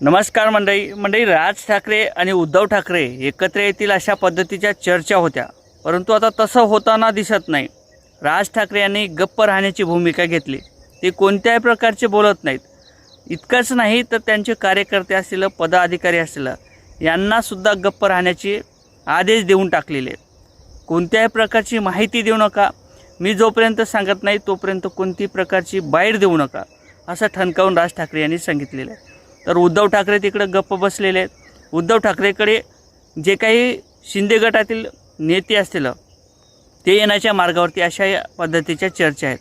नमस्कार मंडळी. मंडळी राज ठाकरे आणि उद्धव ठाकरे एकत्र येतील अशा पद्धतीच्या चर्चा होत्या. परंतु आता तसं होताना दिसत नाही. राज ठाकरे यांनी गप्प राहण्याची भूमिका घेतली. ते कोणत्याही प्रकारचे बोलत नाहीत. इतकंच नाही तर त्यांचे कार्यकर्ते असतील पदाधिकारी असतील यांनासुद्धा गप्प राहण्याचे आदेश देऊन टाकलेले आहेत. कोणत्याही प्रकारची माहिती देऊ नका. मी जोपर्यंत सांगत नाही तोपर्यंत कोणती प्रकारची बाहेर देऊ नका असं ठणकावून राज ठाकरे यांनी सांगितलेलं आहे. तर उद्धव ठाकरे तिकडं गप्प बसलेले आहेत. उद्धव ठाकरेकडे जे काही शिंदे गटातील नेते असतील ते येण्याच्या मार्गावरती अशा या पद्धतीच्या चर्चा आहेत.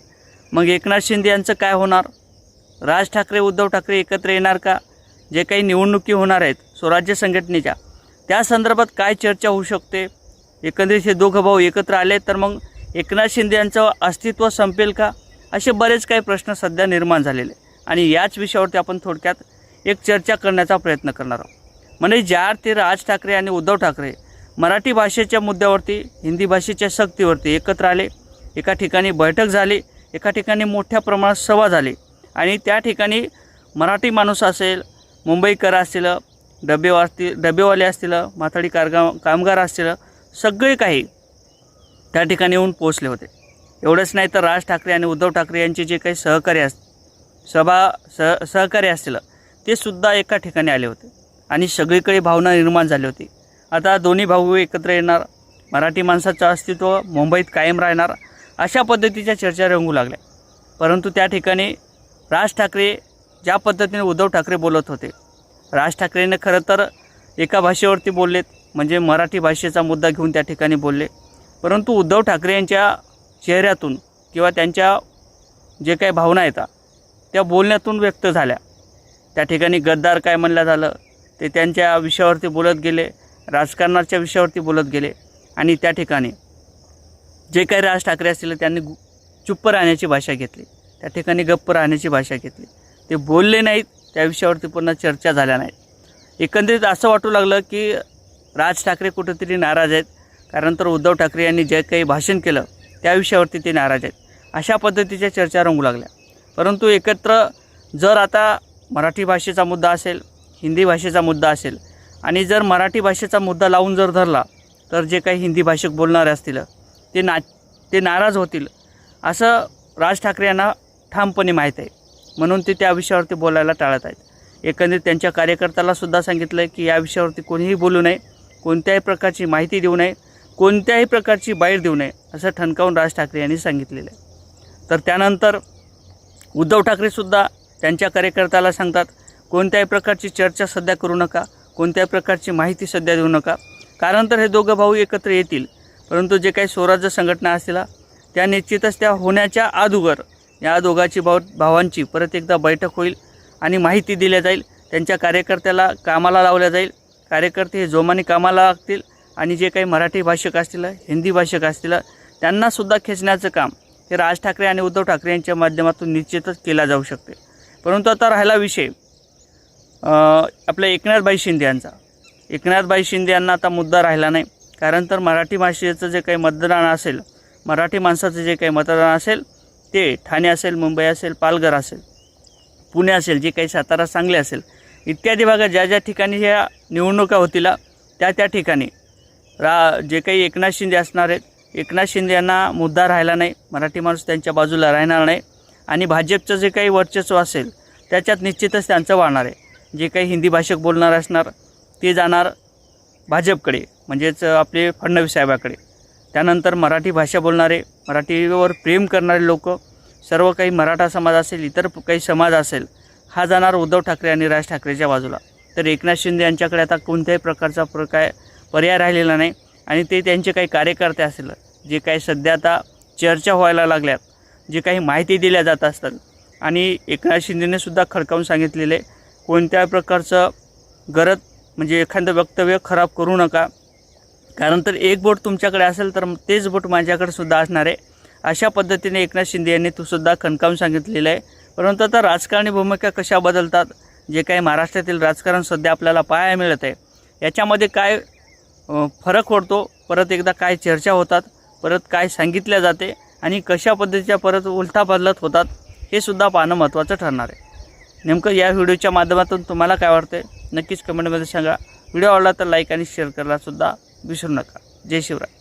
मग एकनाथ शिंदे यांचं काय होणार? राज ठाकरे उद्धव ठाकरे एकत्र येणार का? जे काही निवडणुकी होणार आहेत स्वराज्य संघटनेच्या त्या संदर्भात काय चर्चा होऊ शकते? एकंदरीत हे दोघं भाऊ एकत्र आले तर मग एकनाथ शिंदे यांचं अस्तित्व संपेल का? असे बरेच काही प्रश्न सध्या निर्माण झालेले आणि याच विषयावरती आपण थोडक्यात एक चर्चा करण्याचा प्रयत्न करणार आहोत. म्हणजे ज्या अर्थी राज ठाकरे आणि उद्धव ठाकरे मराठी भाषेच्या मुद्द्यावरती हिंदी भाषेच्या सक्तीवरती एकत्र आले एका ठिकाणी बैठक झाली एका ठिकाणी मोठ्या प्रमाणात सभा झाली आणि त्या ठिकाणी मराठी माणूस असेल मुंबईकर असतील डबेवा असतील डबेवाले असतील माथाडी कारगा कामगार असतील सगळे काही त्या ठिकाणी येऊन पोचले होते. एवढंच नाही तर राज ठाकरे आणि उद्धव ठाकरे यांचे जे काही सहकारी अस सभा सह सहकारी असतील ते सुद्धा एका ठिकाणी आले होते. आणि सगळीकडे भावना निर्माण झाली होती. आता दोन्ही भाऊ एकत्र येणार मराठी माणसाचं अस्तित्व मुंबईत कायम राहणार अशा पद्धतीच्या चर्चा रंगू लागल्या. परंतु त्या ठिकाणी राज ठाकरे ज्या पद्धतीने उद्धव ठाकरे बोलत होते राज ठाकरेने खरं तर एका भाषेवरती बोललेत म्हणजे मराठी भाषेचा मुद्दा घेऊन त्या ठिकाणी बोलले. परंतु उद्धव ठाकरे यांच्या चेहऱ्यातून किंवा त्यांच्या जे काही भावना येतात त्या बोलण्यातून व्यक्त झाल्या. त्या ठिकाणी गद्दार काय म्हणलं झालं ते त्यांच्या विषयावरती बोलत गेले राजकारणाच्या विषयावरती बोलत गेले आणि त्या ठिकाणी जे काही राज ठाकरे असतील त्यांनी चुप्प राहण्याची भाषा घेतली. त्या ठिकाणी गप्प राहण्याची भाषा घेतली. ते बोलले नाहीत त्या विषयावरती पुन्हा चर्चा झाल्या नाहीत. एकंदरीत असं वाटू लागलं की राज ठाकरे कुठेतरी नाराज आहेत. कारण तर उद्धव ठाकरे यांनी जे काही भाषण केलं त्या विषयावरती ते नाराज आहेत. अशा पद्धतीच्या चर्चा रंगू लागल्या. परंतु एकत्र जर आता मराठी भाषेचा मुद्दा असेल हिंदी भाषेचा मुद्दा असेल आणि जर मराठी भाषेचा मुद्दा लावून जर धरला तर जे काही हिंदी भाषिक बोलणारे असतील ते ना ते नाराज होतील असं राज ठाकरे यांना ठामपणे माहीत आहे. म्हणून ते त्या विषयावरती बोलायला टाळत आहेत. एकंदरीत त्यांच्या कार्यकर्त्याला सुद्धा सांगितलं आहे की या विषयावरती कोणीही बोलू नये कोणत्याही प्रकारची माहिती देऊ नये कोणत्याही प्रकारची बाहेर देऊ नये असं ठणकावून राज ठाकरे यांनी सांगितलेलं आहे. तर त्यानंतर उद्धव ठाकरेसुद्धा त्यांच्या कार्यकर्त्याला सांगतात कोणत्याही प्रकारची चर्चा सध्या करू नका कोणत्याही प्रकारची माहिती सध्या देऊ नका. कारण तर हे दोघं भाऊ एकत्र येतील परंतु जे काही स्वराज्य संघटना असतील त्या निश्चितच त्या होण्याच्या अगोदर या दोघांची भाव भावांची परत एकदा बैठक होईल आणि माहिती दिल्या जाईल त्यांच्या कार्यकर्त्याला कामाला लावल्या जाईल. कार्यकर्ते हे जोमाने कामाला लागतील आणि जे काही मराठी भाषक असतील हिंदी भाषक असतील त्यांनासुद्धा खेचण्याचं काम हे राज ठाकरे आणि उद्धव ठाकरे यांच्या माध्यमातून निश्चितच केला जाऊ शकते. परंतु आता राहिला विषय. आपल्या एकनाथबाई शिंदे यांचा. एकनाथबाई शिंदे यांना आता मुद्दा राहिला नाही. कारण तर मराठी भाषेचं जे काही मतदान असेल मराठी माणसाचं जे काही मतदान असेल ते ठाणे असेल मुंबई असेल पालघर असेल पुणे असेल जे काही सातारा सांगली असेल इत्यादी भागात ज्या ज्या ठिकाणी ह्या निवडणुका होतील त्या त्या ठिकाणी रा जे काही एकनाथ शिंदे असणार आहेत एकनाथ शिंदे यांना मुद्दा राहिला नाही. मराठी माणूस त्यांच्या बाजूला राहणार नाही. आणि भाजपचं जे काही वर्चस्व असेल त्याच्यात निश्चितच त्यांचं वाढणार आहे. जे काही हिंदी भाषक बोलणार असणार ते जाणार भाजपकडे म्हणजेच आपले फडणवीस साहेबाकडे. त्यानंतर मराठी भाषा बोलणारे मराठीवर प्रेम करणारे लोक सर्व काही मराठा समाज असेल इतर काही समाज असेल हा जाणार उद्धव ठाकरे आणि राज ठाकरेच्या बाजूला. तर एकनाथ शिंदे यांच्याकडे आता कोणत्याही प्रकारचा प्र काय पर्याय राहिलेला नाही. आणि ते त्यांचे काही कार्यकर्ते असेल जे काही सध्या आता चर्चा व्हायला लागल्यात जे काही माहिती दिल्या जात असतात. आणि एकनाथ शिंदेने सुद्धा खडकावून सांगितलेले कोणत्या प्रकारचं गरज म्हणजे एखादं वक्तव्य खराब करू नका. कारण तर एक बोट तुमच्याकडे असेल तर तेच बोट माझ्याकडे सुद्धा असणार आहे. अशा पद्धतीने एकनाथ शिंदे यांनी तो सुद्धा खणकावून सांगितलेलं आहे. परंतु आता राजकारणी भूमिका कशा बदलतात जे काही महाराष्ट्रातील राजकारण सध्या आपल्याला पाहायला मिळत आहे याच्यामध्ये काय फरक पडतो परत एकदा काय चर्चा होतात परत काय सांगितल्या जाते आणि कशा पद्धतीच्या परत उलथा बदलत होतात हे सुद्धा पाहणं महत्त्वाचं ठरणार आहे. नेमकं या व्हिडिओच्या माध्यमातून तुम्हाला काय वाटते नक्कीच कमेंटमध्ये सांगा. व्हिडिओ आवडला तर लाईक आणि शेअर करायलासुद्धा विसरू नका. जय शिवराय.